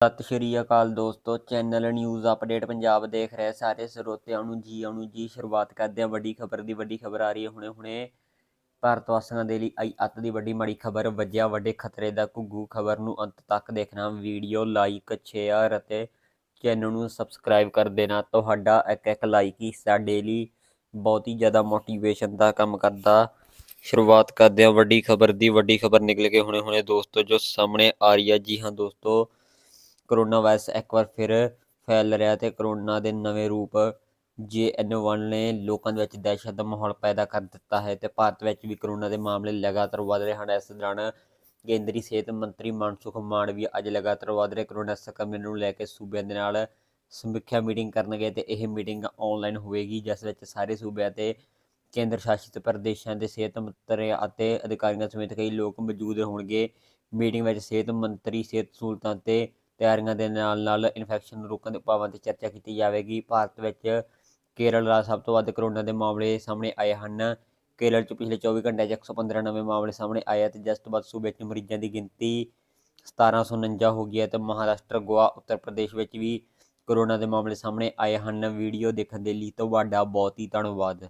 ਸਤਿ ਸ਼੍ਰੀ ਅਕਾਲ ਦੋਸਤੋ, channel news update Punjab ਦੇਖ ਰਹੇ ਸਾਰੇ ਸਰੋਤਿਆਂ ਨੂੰ ਜੀ ਆਉਣ ਨੂੰ ਜੀ, ਸ਼ੁਰੂਆਤ ਕਰਦੇ ਹਾਂ ਵੱਡੀ ਖਬਰ ਦੀ, ਵੱਡੀ ਖਬਰ ਆ ਰਹੀ ਹੈ ਹੁਣੇ ਹੁਣੇ। ਭਾਰਤ ਵਾਸੀਆਂ ਦੇ ਲਈ ਆਈ ਅੱਤ ਦੀ ਵੱਡੀ ਮਾੜੀ ਖਬਰ, ਵੱਜਿਆ ਵੱਡੇ ਖਤਰੇ ਦਾ ਘੁੱਗੂ ਖਬਰ ਨੂੰ ਅੰਤ ਤੱਕ ਦੇਖਣਾ, ਵੀਡੀਓ ਲਾਈਕ, ਸ਼ੇਅਰ ਅਤੇ ਚੈਨਲ ਨੂੰ ਸਬਸਕ੍ਰਾਈਬ ਕਰ ਦੇਣਾ। ਤੁਹਾਡਾ ਇੱਕ ਇੱਕ ਲਾਈਕ ਹੀ ਸਾਡੇ ਲਈ ਬਹੁਤ ਹੀ ਜ਼ਿਆਦਾ ਮੋਟੀਵੇਸ਼ਨ ਦਾ ਕੰਮ ਕਰਦਾ। ਸ਼ੁਰੂਆਤ ਕਰਦੇ ਹਾਂ ਵੱਡੀ ਖਬਰ ਦੀ, ਵੱਡੀ ਖਬਰ ਨਿਕਲ ਕੇ ਹੁਣੇ ਹੁਣੇ ਦੋਸਤੋ, ਜੋ ਸਾਹਮਣੇ ਆ ਰਹੀ ਹੈ। ਜੀ ਹਾਂ ਦੋਸਤੋ ਕਰੋਨਾ ਵਾਇਰਸ ਇੱਕ ਵਾਰ ਫਿਰ ਫੈਲ ਰਿਹਾ ਤੇ ਕਰੋਨਾ ਦੇ ਨਵੇਂ ਰੂਪ JN1 ਨੇ ਲੋਕਾਂ ਦੇ ਵਿੱਚ ਦਹਿਸ਼ਤ ਦਾ ਮਾਹੌਲ ਪੈਦਾ ਕਰ ਦਿੱਤਾ ਹੈ ਤੇ ਭਾਰਤ ਵਿੱਚ ਵੀ ਕਰੋਨਾ ਦੇ ਮਾਮਲੇ ਲਗਾਤਾਰ ਵਧ ਰਹੇ ਹਨ। ਇਸ ਦੌਰਾਨ ਕੇਂਦਰੀ ਸਿਹਤ ਮੰਤਰੀ ਮਨਸੁਖ ਮਾਂਡਵੀ ਅੱਜ ਲਗਾਤਾਰ ਵਧ ਰਹੇ। ਕਰੋਨਾ ਸੰਕਰਮਣ ਨੂੰ ਲੈ ਕੇ ਸੂਬਿਆਂ ਦੇ ਨਾਲ ਸਮੀਖਿਆ ਮੀਟਿੰਗ ਕਰਨਗੇ ਤੇ ਇਹ ਮੀਟਿੰਗ ਆਨਲਾਈਨ ਹੋਵੇਗੀ, ਜਿਸ ਵਿੱਚ ਸਾਰੇ ਸੂਬਿਆਂ ਤੇ ਕੇਂਦਰ ਸ਼ਾਸਿਤ ਪ੍ਰਦੇਸ਼ਾਂ ਦੇ ਸਿਹਤ ਮੰਤਰੀ ਅਤੇ ਅਧਿਕਾਰੀਆਂ ਸਮੇਤ ਕਈ ਲੋਕ ਮੌਜੂਦ ਹੋਣਗੇ। ਮੀਟਿੰਗ ਵਿੱਚ ਸਿਹਤ ਮੰਤਰੀ, ਸਿਹਤ ਸਹੂਲਤਾਂ ਤੇ ਤਿਆਰੀਆਂ ਦੇ ਨਾਲ ਨਾਲ ਇਨਫੈਕਸ਼ਨ ਨੂੰ ਰੋਕਣ ਦੇ ਉਪਾਵਾਂ ਤੇ ਚਰਚਾ ਕੀਤੀ ਜਾਵੇਗੀ। ਭਾਰਤ ਵਿੱਚ ਕੇਰਲ ਦਾ ਸਭ ਤੋਂ ਵੱਧ ਕਰੋਨਾ ਦੇ ਮਾਮਲੇ ਸਾਹਮਣੇ ਆਏ ਹਨ। ਕੇਰਲ 'ਚ ਪਿਛਲੇ 24 ਘੰਟਿਆਂ 'ਚ 115 ਨਵੇਂ ਮਾਮਲੇ ਸਾਹਮਣੇ ਆਏ ਅਤੇ ਤੇ ਜਿਸ ਤੋਂ ਬਾਅਦ ਸੂਬੇ 'ਚ ਮਰੀਜ਼ਾਂ ਦੀ ਗਿਣਤੀ 1749 ਹੋ ਗਈ ਹੈ ਤੇ ਮਹਾਰਾਸ਼ਟਰ, ਗੋਆ, ਉੱਤਰ ਪ੍ਰਦੇਸ਼ ਵਿੱਚ ਵੀ ਕਰੋਨਾ ਦੇ ਮਾਮਲੇ ਸਾਹਮਣੇ ਆਏ ਹਨ। ਵੀਡੀਓ ਦੇਖਣ ਦੇ ਲਈ ਤੁਹਾਡਾ ਬਹੁਤ ਹੀ ਧੰਨਵਾਦ।